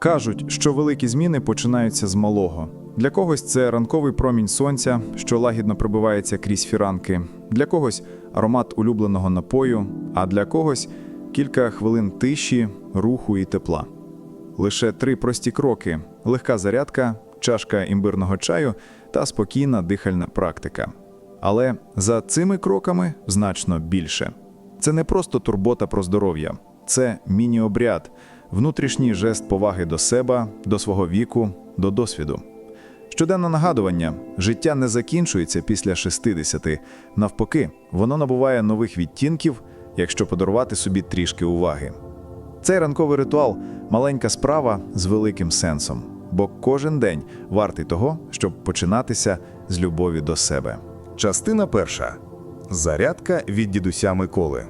Кажуть, що великі зміни починаються з малого. Для когось це ранковий промінь сонця, що лагідно пробивається крізь фіранки, для когось аромат улюбленого напою, а для когось кілька хвилин тиші, руху і тепла. Лише три прості кроки: легка зарядка, чашка імбирного чаю та спокійна дихальна практика. Але за цими кроками значно більше. Це не просто турбота про здоров'я, це міні-обряд, внутрішній жест поваги до себе, до свого віку, до досвіду. Щоденне нагадування: життя не закінчується після 60. Навпаки, воно набуває нових відтінків, якщо подарувати собі трішки уваги. Цей ранковий ритуал маленька справа з великим сенсом, бо кожен день вартий того, щоб починатися з любові до себе. Частина перша. Зарядка від дідуся Миколи.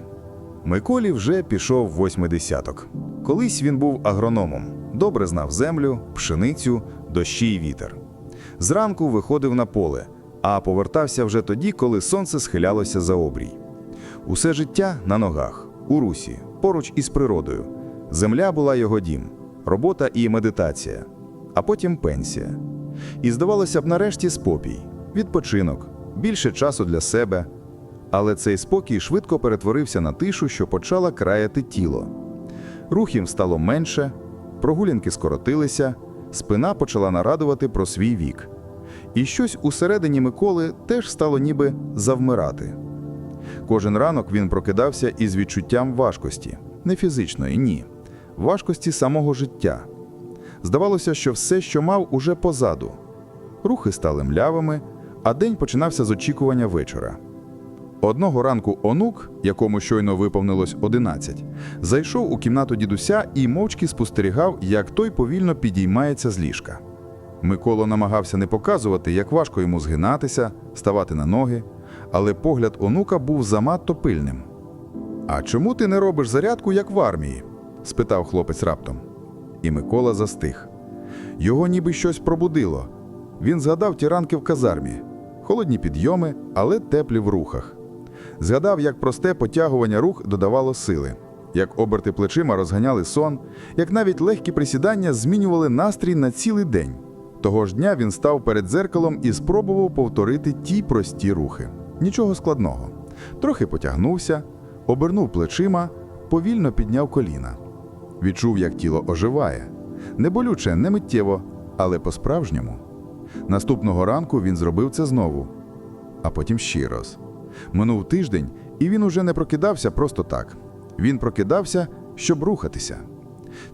Миколі вже пішов восьмидесяток. Колись він був агрономом, добре знав землю, пшеницю, дощі й вітер. Зранку виходив на поле, а повертався вже тоді, коли сонце схилялося за обрій. Усе життя на ногах, у русі, поруч із природою. Земля була його дім, робота і медитація, а потім пенсія. І здавалося б, нарешті спокій, відпочинок, більше часу для себе. Але цей спокій швидко перетворився на тишу, що почала краяти тіло. Рухів стало менше, прогулянки скоротилися, спина почала нарадувати про свій вік. І щось усередині Миколи теж стало ніби завмирати. Кожен ранок він прокидався із відчуттям важкості, не фізичної, ні, важкості самого життя. Здавалося, що все, що мав, уже позаду. Рухи стали млявими, а день починався з очікування вечора. Одного ранку онук, якому щойно виповнилось 11, зайшов у кімнату дідуся і мовчки спостерігав, як той повільно підіймається з ліжка. Микола намагався не показувати, як важко йому згинатися, ставати на ноги, але погляд онука був замадто пильним. А чому ти не робиш зарядку, як в армії? спитав хлопець раптом. І Микола застиг. Його ніби щось пробудило. Він згадав ті ранки в казармі, холодні підйоми, але теплі в рухах. Згадав, як просте потягування рух додавало сили, як оберти плечима розганяли сон, як навіть легкі присідання змінювали настрій на цілий день. Того ж дня він став перед дзеркалом і спробував повторити ті прості рухи. Нічого складного. Трохи потягнувся, обернув плечима, повільно підняв коліна. Відчув, як тіло оживає. Не болюче, не миттєво, але по-справжньому. Наступного ранку він зробив це знову, а потім ще раз. Минув тиждень, і він уже не прокидався просто так. Він прокидався, щоб рухатися.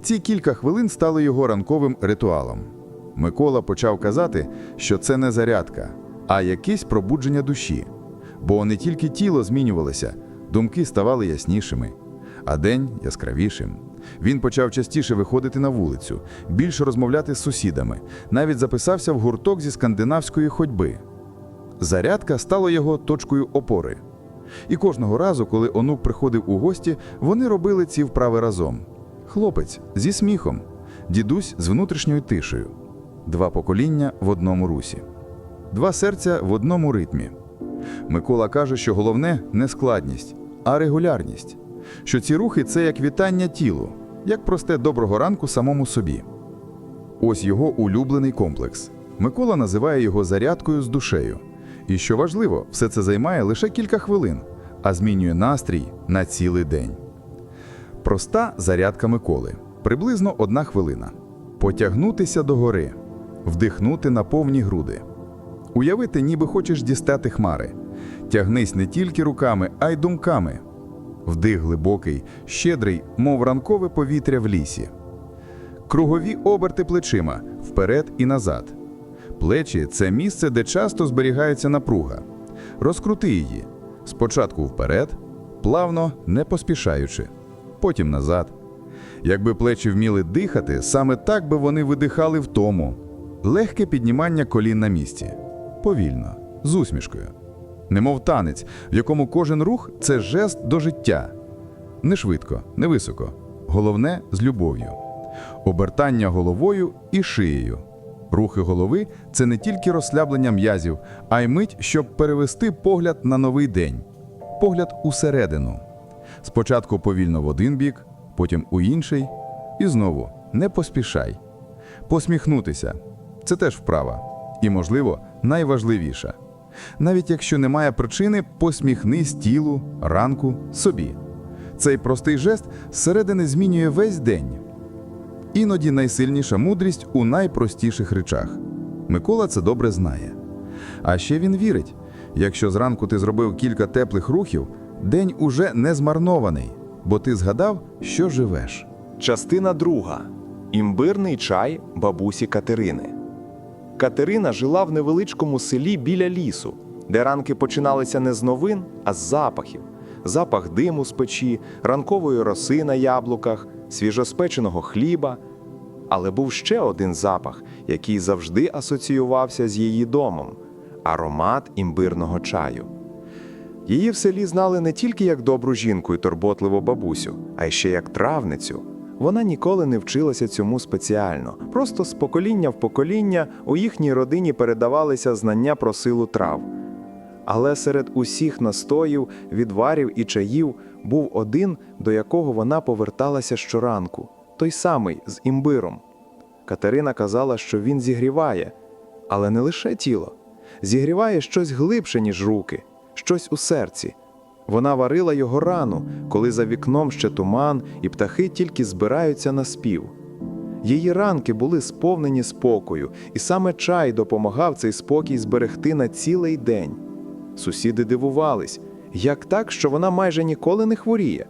Ці кілька хвилин стали його ранковим ритуалом. Микола почав казати, що це не зарядка, а якесь пробудження душі. Бо не тільки тіло змінювалося, думки ставали яснішими, а день яскравішим. Він почав частіше виходити на вулицю, більше розмовляти з сусідами, навіть записався в гурток зі скандинавської ходьби. Зарядка стала його точкою опори. І кожного разу, коли онук приходив у гості, вони робили ці вправи разом. Хлопець зі сміхом, дідусь з внутрішньою тишею, два покоління в одному русі, два серця в одному ритмі. Микола каже, що головне не складність, а регулярність, що ці рухи це як вітання тілу, як просте доброго ранку самому собі. Ось його улюблений комплекс. Микола називає його зарядкою з душею. І що важливо, все це займає лише кілька хвилин, а змінює настрій на цілий день. Проста зарядка Миколи. Приблизно одна хвилина. Потягнутися догори, вдихнути на повні груди. Уявити, ніби хочеш дістати хмари. Тягнись не тільки руками, а й думками. Вдих глибокий, щедрий, мов ранкове повітря в лісі. Кругові оберти плечима вперед і назад. Плечі це місце, де часто зберігається напруга. Розкрути її. Спочатку вперед, плавно, не поспішаючи, потім назад. Якби плечі вміли дихати, саме так би вони видихали в тому. Легке піднімання колін на місці. Повільно, з усмішкою. Немов танець, в якому кожен рух це жест до життя. Не швидко, не високо. Головне з любов'ю. Обертання головою і шиєю. Рухи голови це не тільки розслаблення м'язів, а й мить, щоб перевести погляд на новий день, погляд усередину. Спочатку повільно в один бік, потім у інший, і знову не поспішай, Посміхнутися це теж вправа. І, можливо, найважливіша. Навіть якщо немає причини, посміхнись тілу, ранку, собі. Цей простий жест зсередини змінює весь день. Іноді найсильніша мудрість у найпростіших речах. Микола це добре знає. А ще він вірить: якщо зранку ти зробив кілька теплих рухів, день уже не змарнований, бо ти згадав, що живеш. Частина друга. Імбирний чай бабусі Катерини. Катерина жила в невеличкому селі біля лісу, де ранки починалися не з новин, а з запахів. Запах диму з печі, ранкової роси на яблуках, свіжоспеченого хліба. Але був ще один запах, який завжди асоціювався з її домом аромат імбирного чаю. Її в селі знали не тільки як добру жінку і турботливу бабусю, а й ще як травницю. Вона ніколи не вчилася цьому спеціально. Просто з покоління в покоління у їхній родині передавалися знання про силу трав. Але серед усіх настоїв, відварів і чаїв був один, до якого вона поверталася щоранку той самий з імбиром. Катерина казала, що він зігріває, але не лише тіло. Зігріває щось глибше, ніж руки, щось у серці. Вона варила його рану, коли за вікном ще туман, і птахи тільки збираються на спів. Її ранки були сповнені спокою, і саме чай допомагав цей спокій зберегти на цілий день. Сусіди дивувались, як так, що вона майже ніколи не хворіє.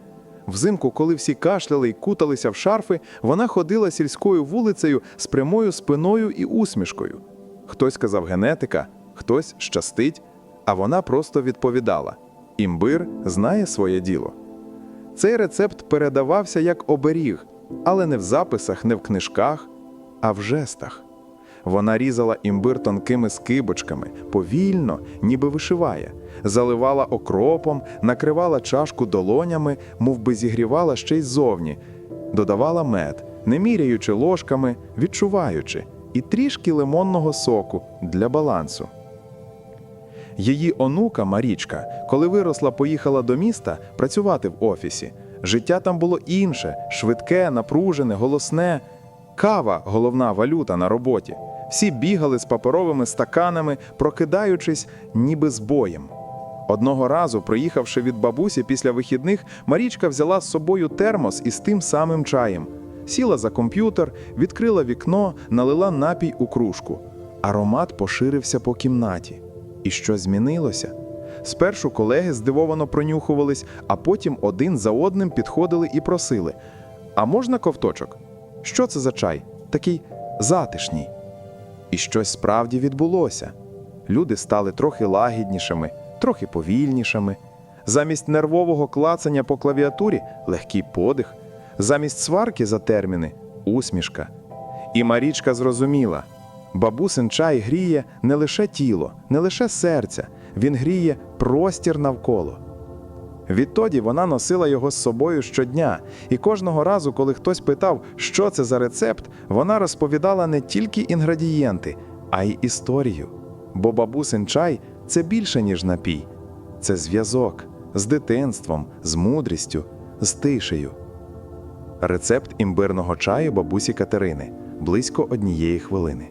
Взимку, коли всі кашляли й куталися в шарфи, вона ходила сільською вулицею з прямою спиною і усмішкою. Хтось казав генетика, хтось щастить, а вона просто відповідала: імбир знає своє діло. Цей рецепт передавався як оберіг, але не в записах, не в книжках, а в жестах. Вона різала імбир тонкими скибочками, повільно, ніби вишиває, заливала окропом, накривала чашку долонями, мов би зігрівала ще й ззовні, додавала мед, не міряючи ложками, відчуваючи, і трішки лимонного соку для балансу. Її онука Марічка, коли виросла, поїхала до міста працювати в офісі. Життя там було інше, швидке, напружене, голосне. Кава головна валюта на роботі. Всі бігали з паперовими стаканами, прокидаючись, ніби з боєм. Одного разу, приїхавши від бабусі після вихідних, Марічка взяла з собою термос із тим самим чаєм. Сіла за комп'ютер, відкрила вікно, налила напій у кружку. Аромат поширився по кімнаті. І що змінилося? Спершу колеги здивовано пронюхувались, а потім один за одним підходили і просили: А можна ковточок? Що це за чай? Такий затишній. І щось справді відбулося. Люди стали трохи лагіднішими, трохи повільнішими. Замість нервового клацання по клавіатурі легкий подих, замість сварки за терміни усмішка. І Марічка зрозуміла: бабусин чай гріє не лише тіло, не лише серця, він гріє простір навколо. Відтоді вона носила його з собою щодня, і кожного разу, коли хтось питав, що це за рецепт, вона розповідала не тільки інгредієнти, а й історію. Бо бабусин чай це більше, ніж напій, це зв'язок з дитинством, з мудрістю, з тишею. Рецепт імбирного чаю бабусі Катерини близько однієї хвилини.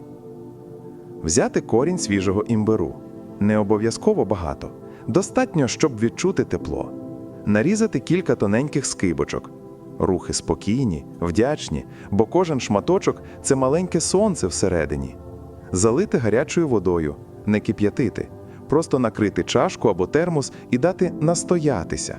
Взяти корінь свіжого імбиру. Не обов'язково багато. Достатньо, щоб відчути тепло. Нарізати кілька тоненьких скибочок. Рухи спокійні, вдячні, бо кожен шматочок це маленьке сонце всередині. Залити гарячою водою, не кип'ятити, просто накрити чашку або термос і дати настоятися.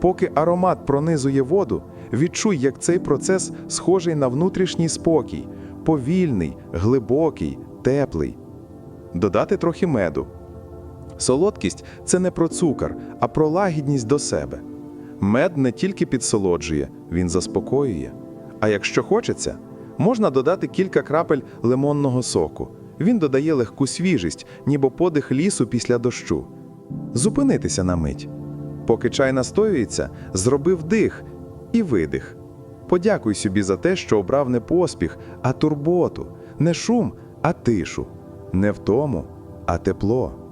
Поки аромат пронизує воду, відчуй, як цей процес схожий на внутрішній спокій, повільний, глибокий, теплий. Додати трохи меду. Солодкість це не про цукор, а про лагідність до себе. Мед не тільки підсолоджує, він заспокоює. А якщо хочеться, можна додати кілька крапель лимонного соку. Він додає легку свіжість, ніби подих лісу після дощу. Зупинитися на мить. Поки чай настоюється, зроби вдих і видих. Подякуй собі за те, що обрав не поспіх, а турботу, не шум, а тишу, не втому, а тепло.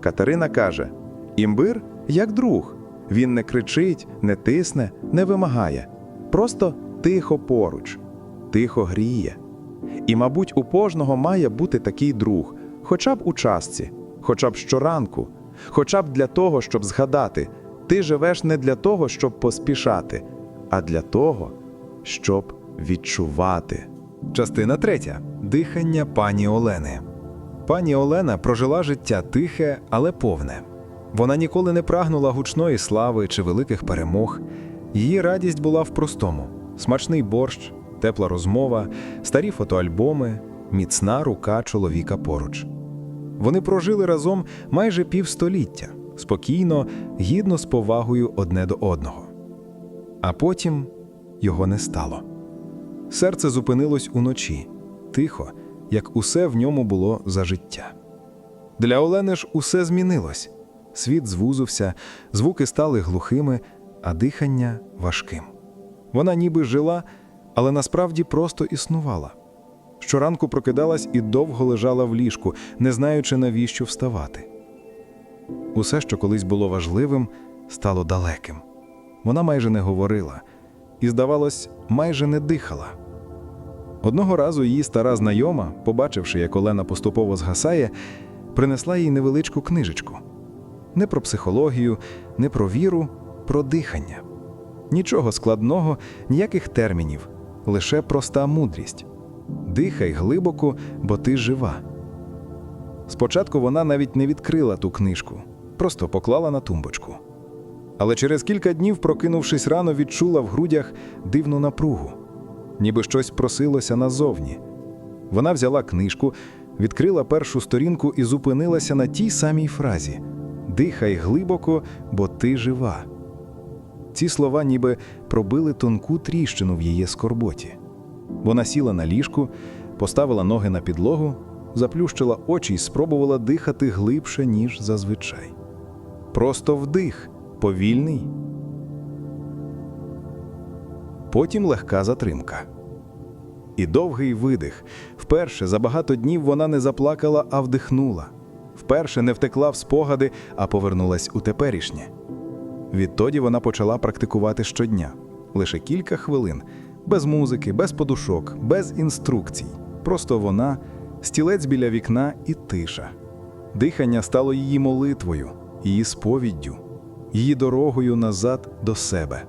Катерина каже: імбир як друг. Він не кричить, не тисне, не вимагає. Просто тихо поруч, тихо гріє. І, мабуть, у кожного має бути такий друг, хоча б у частці, хоча б щоранку, хоча б для того, щоб згадати, ти живеш не для того, щоб поспішати, а для того, щоб відчувати. Частина третя. Дихання пані Олени. Пані Олена прожила життя тихе, але повне. Вона ніколи не прагнула гучної слави чи великих перемог. Її радість була в простому: смачний борщ, тепла розмова, старі фотоальбоми, міцна рука чоловіка поруч. Вони прожили разом майже півстоліття, спокійно, гідно з повагою одне до одного. А потім його не стало. Серце зупинилось уночі, тихо, як усе в ньому було за життя. Для Олени ж усе змінилось. Світ звузився, звуки стали глухими, а дихання важким. Вона ніби жила, але насправді просто існувала. Щоранку прокидалась і довго лежала в ліжку, не знаючи, навіщо вставати. Усе, що колись було важливим, стало далеким. Вона майже не говорила і, здавалось, майже не дихала. Одного разу її стара знайома, побачивши, як Олена поступово згасає, принесла їй невеличку книжечку. Не про психологію, не про віру, про дихання. Нічого складного, ніяких термінів, лише проста мудрість. Дихай глибоко, бо ти жива. Спочатку вона навіть не відкрила ту книжку, просто поклала на тумбочку. Але через кілька днів, прокинувшись рано, відчула в грудях дивну напругу, ніби щось просилося назовні. Вона взяла книжку, відкрила першу сторінку і зупинилася на тій самій фразі Дихай глибоко, бо ти жива. Ці слова ніби пробили тонку тріщину в її скорботі. Вона сіла на ліжку, поставила ноги на підлогу, заплющила очі і спробувала дихати глибше, ніж зазвичай. Просто вдих, повільний. Потім легка затримка. І довгий видих. Вперше за багато днів вона не заплакала, а вдихнула. Вперше не втекла в спогади, а повернулась у теперішнє. Відтоді вона почала практикувати щодня лише кілька хвилин, без музики, без подушок, без інструкцій. Просто вона, стілець біля вікна і тиша. Дихання стало її молитвою, її сповіддю, її дорогою назад до себе.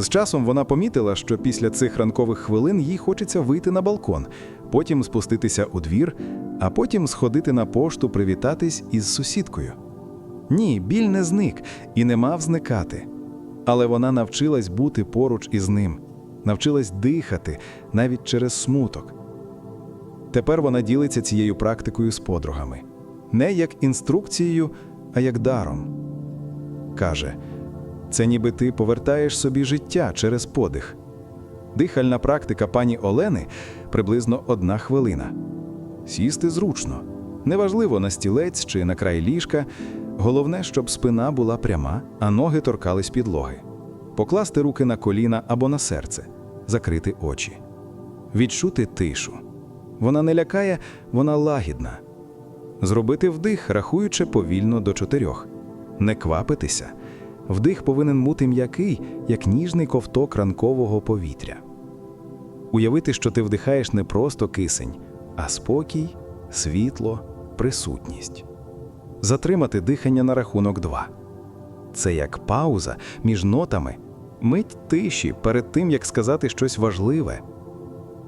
З часом вона помітила, що після цих ранкових хвилин їй хочеться вийти на балкон, потім спуститися у двір, а потім сходити на пошту привітатись із сусідкою. Ні, біль не зник і не мав зникати. Але вона навчилась бути поруч із ним, навчилась дихати навіть через смуток. Тепер вона ділиться цією практикою з подругами не як інструкцією, а як даром. Каже, це ніби ти повертаєш собі життя через подих. Дихальна практика пані Олени приблизно одна хвилина. Сісти зручно, неважливо на стілець чи на край ліжка. Головне, щоб спина була пряма, а ноги торкались підлоги. Покласти руки на коліна або на серце, закрити очі. Відчути тишу. Вона не лякає, вона лагідна. Зробити вдих, рахуючи повільно до чотирьох. Не квапитися. Вдих повинен бути м'який, як ніжний ковток ранкового повітря. Уявити, що ти вдихаєш не просто кисень, а спокій, світло, присутність. Затримати дихання на рахунок два. Це як пауза між нотами, мить тиші перед тим, як сказати щось важливе.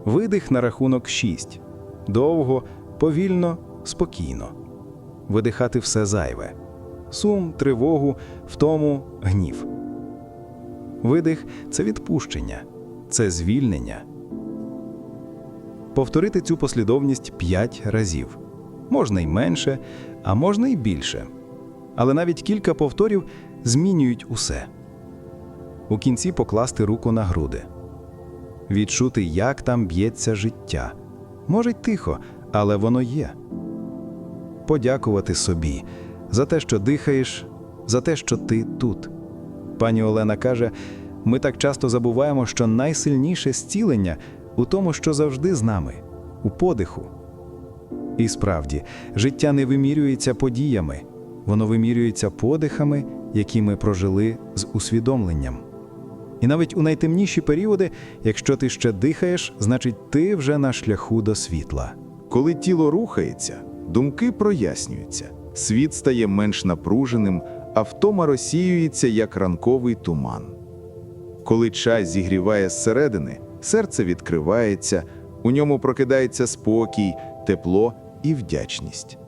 Видих на рахунок шість. Довго, повільно, спокійно. Видихати все зайве. Сум, тривогу, втому, гнів. Видих це відпущення, це звільнення. Повторити цю послідовність п'ять разів. Можна й менше, а можна й більше. Але навіть кілька повторів змінюють усе. У кінці покласти руку на груди, відчути, як там б'ється життя. Може й тихо, але воно є. Подякувати собі за те, що дихаєш, за те, що ти тут. Пані Олена каже: ми так часто забуваємо, що найсильніше зцілення у тому, що завжди з нами, у подиху. І справді, життя не вимірюється подіями, воно вимірюється подихами, які ми прожили з усвідомленням. І навіть у найтемніші періоди, якщо ти ще дихаєш, значить ти вже на шляху до світла. Коли тіло рухається, думки прояснюються, світ стає менш напруженим, а втома розсіюється, як ранковий туман. Коли чай зігріває зсередини, серце відкривається, у ньому прокидається спокій, тепло і вдячність.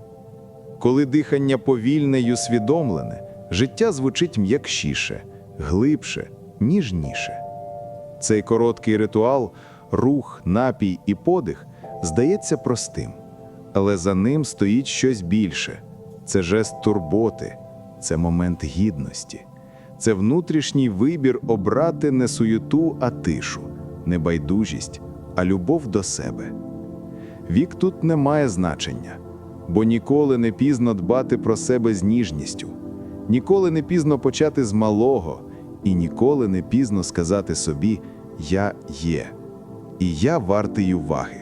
Коли дихання повільне й усвідомлене, життя звучить м'якшіше, глибше, ніжніше. Цей короткий ритуал, рух, напій і подих здається простим, але за ним стоїть щось більше. Це жест турботи, це момент гідності, це внутрішній вибір обрати не суєту, а тишу, не байдужість, а любов до себе. Вік тут не має значення, бо ніколи не пізно дбати про себе з ніжністю, ніколи не пізно почати з малого, і ніколи не пізно сказати собі Я є, і я вартий уваги.